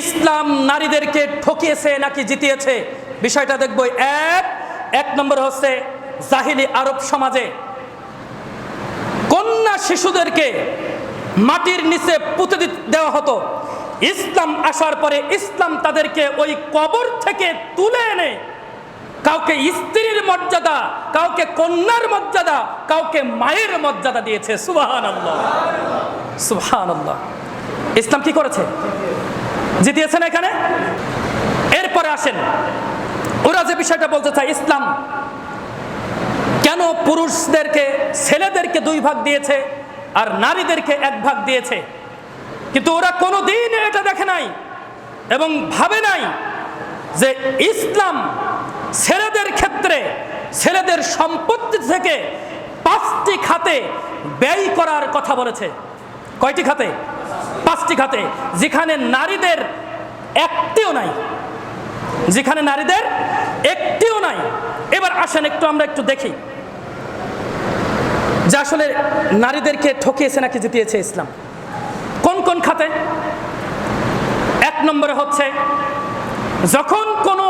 ইসলাম নারীদেরকে ঠকিয়েছে নাকি জিতিয়েছে? বিষয়টা দেখব। এক এক নম্বর হচ্ছে জাহিলি আরব সমাজে কন্যা শিশুদেরকে মাটির নিচে পুঁতে দেওয়া হতো। ইসলাম আসার পরে ইসলাম তাদেরকে ওই কবর থেকে তুলে এনে কাউকে স্ত্রীর মর্যাদা, কাউকে কন্যার মর্যাদা, কাউকে মায়ের মর্যাদা দিয়েছে। সুবাহান আল্লাহ ইসলাম কি করেছে? জিতিয়েছেন এখানে? এরপরে আসেন। ওরা যে বিষয়টা বলতে চায়, ইসলাম কেন পুরুষদেরকে, ছেলেদেরকে দুই ভাগ দিয়েছে আর নারীদেরকে এক ভাগ দিয়েছে? কিন্তু ওরা কোনো দিন এটা দেখে নাই এবং ভাবে নাই যে ইসলাম ছেলেদের ক্ষেত্রে, ছেলেদের সম্পত্তি থেকে পাঁচটি খাতে ব্যয় করার কথা বলেছে। কয়টি খাতে? পাঁচটি খাতে, যেখানে নারীদের একটিও নাই। যেখানে নারীদের একটিও নাই। এবার আসেন একটু, আমরা একটু দেখি। যে আসলে নারীদেরকে ঠকিয়েছে নাকি জিতিয়েছে ইসলাম। কোন কোন খাতে? এক নম্বরে হচ্ছে, যখন কোনো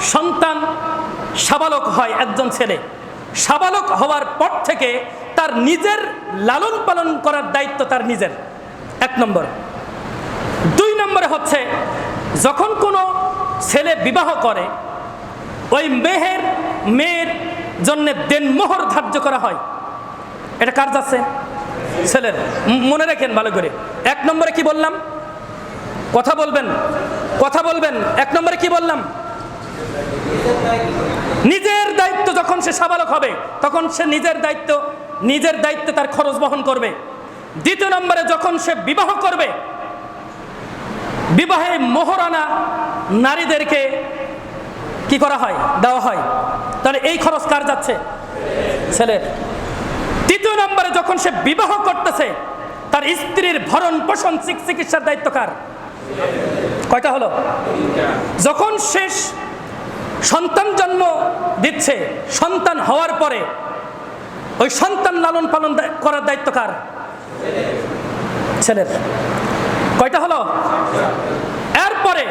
সন্তান সাবালক হয়, একজন ছেলে, সাবালক হওয়ার পর থেকে তার নিজের লালন পালন করার দায়িত্ব তার নিজের। এক নম্বর। দুই নম্বরে হচ্ছে, যখন কোনো ছেলে বিবাহ করে, ওই মেহের, মেয়ের জন্য দেনমোহর ধার্য করা হয়। এটা কার যাচ্ছে? ছেলের। মনে রাখেন ভালো করে। এক নম্বরে কি বললাম? কথা বলবেন। কথা বলবেন। এক নম্বরে কি বললাম? নিজের দায়িত্ব যখন সে সাবালক হবে, তখন সে নিজের দায়িত্ব, নিজের দায়িত্বে তার খরচ বহন করবে। দ্বিতীয় নম্বরে যখন সে বিবাহ করবে, বিবাহে মোহরানা নারীদেরকে কি করা হয়? দেওয়া হয়। তাহলে এই খরচ কার যাচ্ছে? ছেলের। তৃতীয় নম্বরে যখন সে বিবাহ করতেছে, তার স্ত্রীর ভরণ পোষণ চিকিৎসার দায়িত্ব কার? কয়টা হলো? যখন শেষ সন্তান জন্ম দিচ্ছে, সন্তান হওয়ার পরে, ওই সন্তান লালন পালন করার দায়িত্ব কার? ছেলের। কয়টা হলো? এরপরে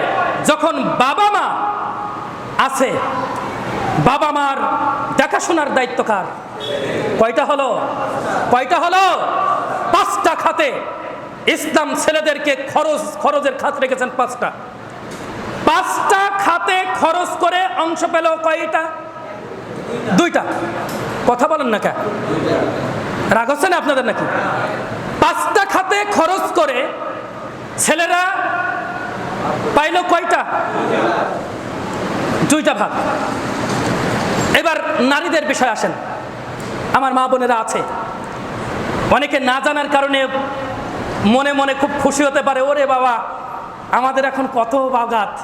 যখন বাবা মা আছে, বাবা মার দেখাশোনার দায়িত্ব কার? কয়টা হলো? কয়টা হলো? পাঁচটা খাতে ইসলাম ছেলেদেরকে খরচ, খরচের খাত রেখেছেন পাঁচটা। পাঁচটা খাতে খরচ করে অংশ পেল কয়টা? দুইটা। কথা বলেন না কে রাগ হচ্ছে না আপনাদের নাকি? পাঁচটা খাতে খরচ করে ছেলেরা পাইল কয়টা? দুইটা ভাগ। এবার নারীদের বিষয় আসেন। আমার মা বোনেরা আছে। অনেকে না জানার কারণে মনে মনে খুব খুশি হতে পারে, ওরে বাবা, আমাদের এখন কত বাগাত।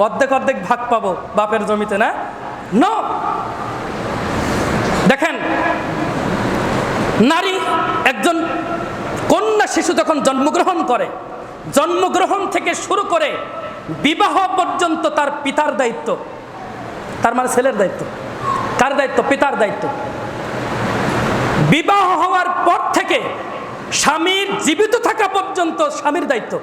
অর্ধেক অর্ধেক ভাগ পাবো বাপের জমিতে, না? ন দেখেন একজন কন্যা শিশু যখন জন্মগ্রহণ করে, জন্মগ্রহণ থেকে শুরু করে বিবাহ পর্যন্ত তার পিতার দায়িত্ব। তার মানে ছেলের দায়িত্ব। কার দায়িত্ব? পিতার দায়িত্ব। বিবাহ হওয়ার পর থেকে স্বামীর জীবিত থাকা পর্যন্ত স্বামীর দায়িত্ব।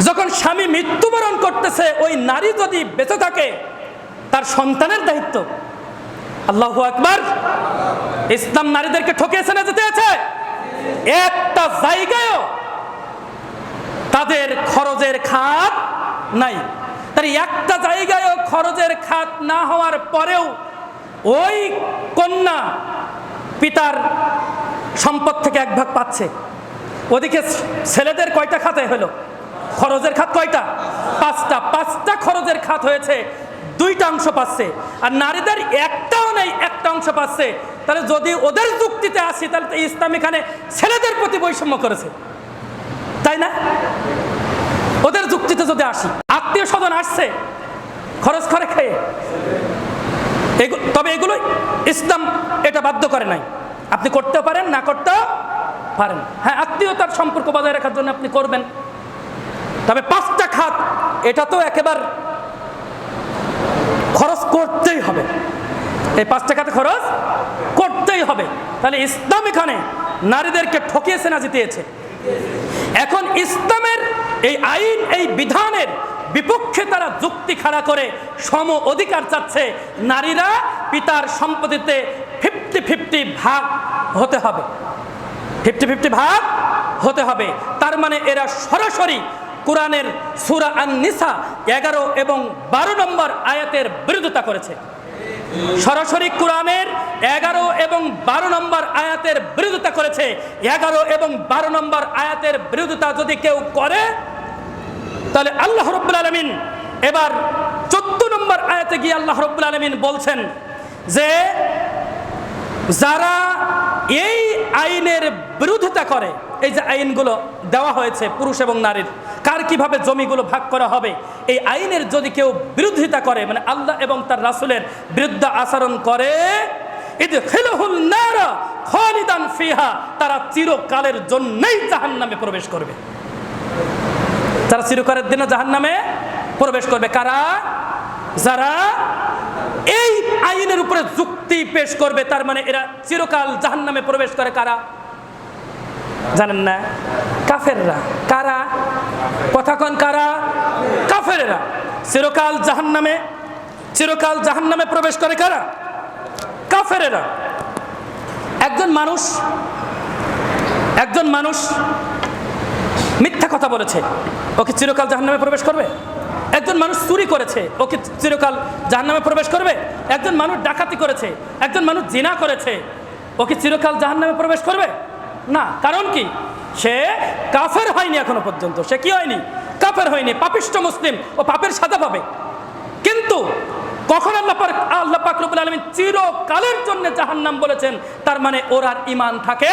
যখন স্বামী মৃত্যুবরণ করতেছে, ওই নারী যদি বেঁচে থাকে, তার সন্তানের দায়িত্ব। আল্লাহ আকবার। ইসলাম নারীদেরকে ঠকিয়েছে না যেতে আছে একটা জায়গায়ও তাদের খরচের খাত নাই। তার একটা জায়গায়ও খরচের খাত না হওয়ার পরেও ওই কন্যা পিতার সম্পদ থেকে এক ভাগ পাচ্ছে। ওদিকে ছেলেদের কয়টা খাতে হলো? খরচের খাত কয়টা? পাঁচটা। পাঁচটা খরচের খাত হয়েছে দুইটা অংশ পাচ্ছে। আর নারীদের একটাও নেই, একটা অংশ পাচ্ছে। তাহলে যদি ওদের যুক্তিতে আসি, তাহলে তো ইসলাম এখানে ছেলেদের প্রতি বৈষম্য করেছে। তাই না? ওদের যুক্তিতে যদি আসি, আত্মীয় স্বজন আসছে, খরচ করে খেয়ে। তবে এগুলো ইসলাম এটা বাধ্য করে নাই। আপনি করতে পারেন, না করতেও পারেন। হ্যাঁ আত্মীয়তার সম্পর্ক বজায় রাখার জন্য আপনি করবেন। তবে পাঁচটা খাত, এটা তো একেবারে খরচ করতেই হবে। এই পাঁচ টাকাতে খরচ করতেই হবে। তাহলে ইসলাম এখানে নারীদেরকে ঠকিয়েছে না জিতিয়েছে? এখন ইসলামের এই আইন, এই বিধানের বিপক্ষে তারা যুক্তি খাড়া করে সম অধিকার চাচ্ছে। নারীরা পিতার সম্পত্তিতে ফিফটি ফিফটি ভাগ হতে হবে। ফিফটি ফিফটি ভাগ হতে হবে। তার মানে এরা সরাসরি কোরআনের সুরা আন নিসা এগারো এবং বারো নম্বর আয়াতের বিরোধিতা করেছে। সরাসরি কোরআনের এগারো এবং বারো নম্বর আয়াতের বিরোধিতা করেছে। এগারো এবং বারো নম্বর আয়াতের বিরোধিতা যদি কেউ করে, তাহলে আল্লাহ রব্বুল আলমিন এবার চোদ্দ নম্বর আয়াতে গিয়ে আল্লাহ রব্বুল আলমিন বলছেন যে, যারা এই আইনের বিরোধিতা করে, এই যে আইনগুলো দেওয়া হয়েছে পুরুষ এবং নারীর কার কীভাবে জমিগুলো ভাগ করা হবে? এই আইনের যদি কেউ বিরোধিতা করে মানে আল্লাহ এবং তার রাসুলের বিরুদ্ধে আচরণ করে ফিহা, তারা চিরকালের জন্যই জাহান্নামে প্রবেশ করবে। তারা চিরকালের দিনে জাহান্নামে প্রবেশ করবে। কারা? যারা এই আইনের উপরে যুক্তি পেশ করবে, তার মানে এরা চিরকাল জাহান্নামে প্রবেশ করে কারা? জানেন না? কাফেররা। কারা? কথা কন কারা? কাফেরেরা। চিরকাল জাহান্নামে চিরকাল জাহান্নামে প্রবেশ করে কারা? কাফেরেরা। একজন মানুষ একজন মানুষ মিথ্যা কথা বলেছে, ওকে চিরকাল জাহান্নামে প্রবেশ করবে। একজন মানুষ চুরি করেছে, ওকে চিরকাল জাহান্নামে প্রবেশ করবে। একজন মানুষ ডাকাতি করেছে, একজন মানুষ জিনা করেছে, ওকে চিরকাল জাহান্নামে প্রবেশ করবে? না। কারণ কি? সে কাফের হয়নি এখনও পর্যন্ত। সে কি হয়নি? কাফের হয়নি পাপিষ্ট মুসলিম, ও পাপের সাদা পাবে। কিন্তু কখন আল্লাহ আল্লাহ পাকরুবুল আলমী চিরকালের জন্য জাহান্নাম বলেছেন, তার মানে ওর আর ইমান থাকে